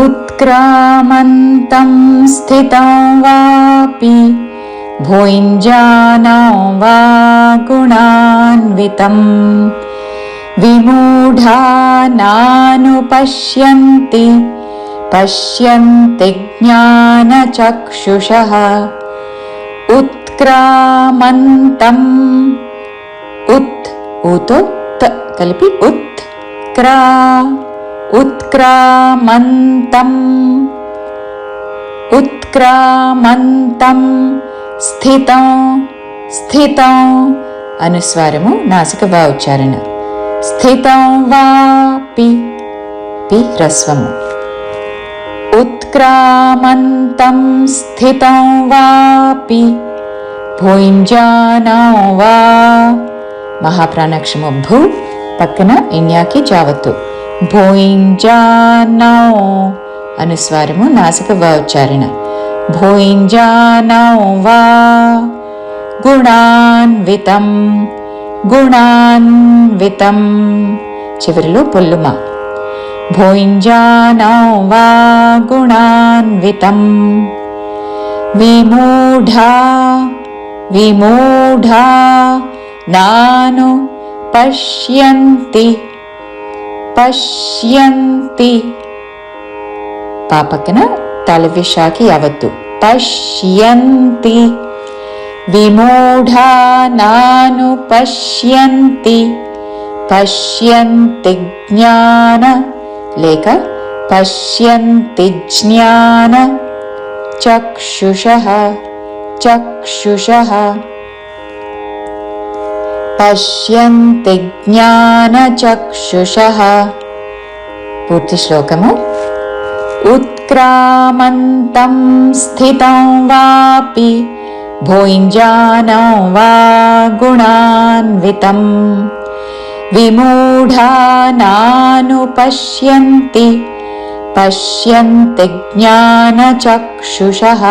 उत्क्रामन्तं स्थितं वापि भुञ्जानं वा गुणान्वितम् विमूढा नानुपश्यन्ति पश्यन्ति ज्ञानचक्षुषः। उत्क्रामन्तम् उत् उतोत् कल्पि उत्क्रा उत्क्रामन्तम् उत्क्रामन्तं स्थितं स्थितं అనుస్వారము నాసిక ఉచ్చారణ స్థితం వాపి పి హ్రస్వము उत्क्रामन्तं स्थितं वापि భుంజానో వా మహాప్రాణాక్షము భూ పక్కన ఇన్యాకి జావత్తు భోయింజానౌ అను స్వరము నాసిక వా ఉచ్చారణ భోయింజానౌ వా గుణాన్వితం గుణాన్వితం. చివరిలో పొల్లుమ. భోయింజానౌ వా గుణాన్వితం. విమూఢ విమూఢ నాను పశ్యంతి तलविशाखि यावद्न्ति विमूढानानुपश्यन्ति। पश्यन्ति ज्ञान। लेख पश्यन्ति ज्ञान। चक्षुषः चक्षुषः। పశ్యంతి జ్ఞానచక్షుష పూర్తి శ్లోకము उत्क्रामन्तं स्थितं वापि भुञ्जानं वा गुणान्वितम् विमूढा नानुपश्यन्ति पश्यन्ति ज्ञानचक्षुषः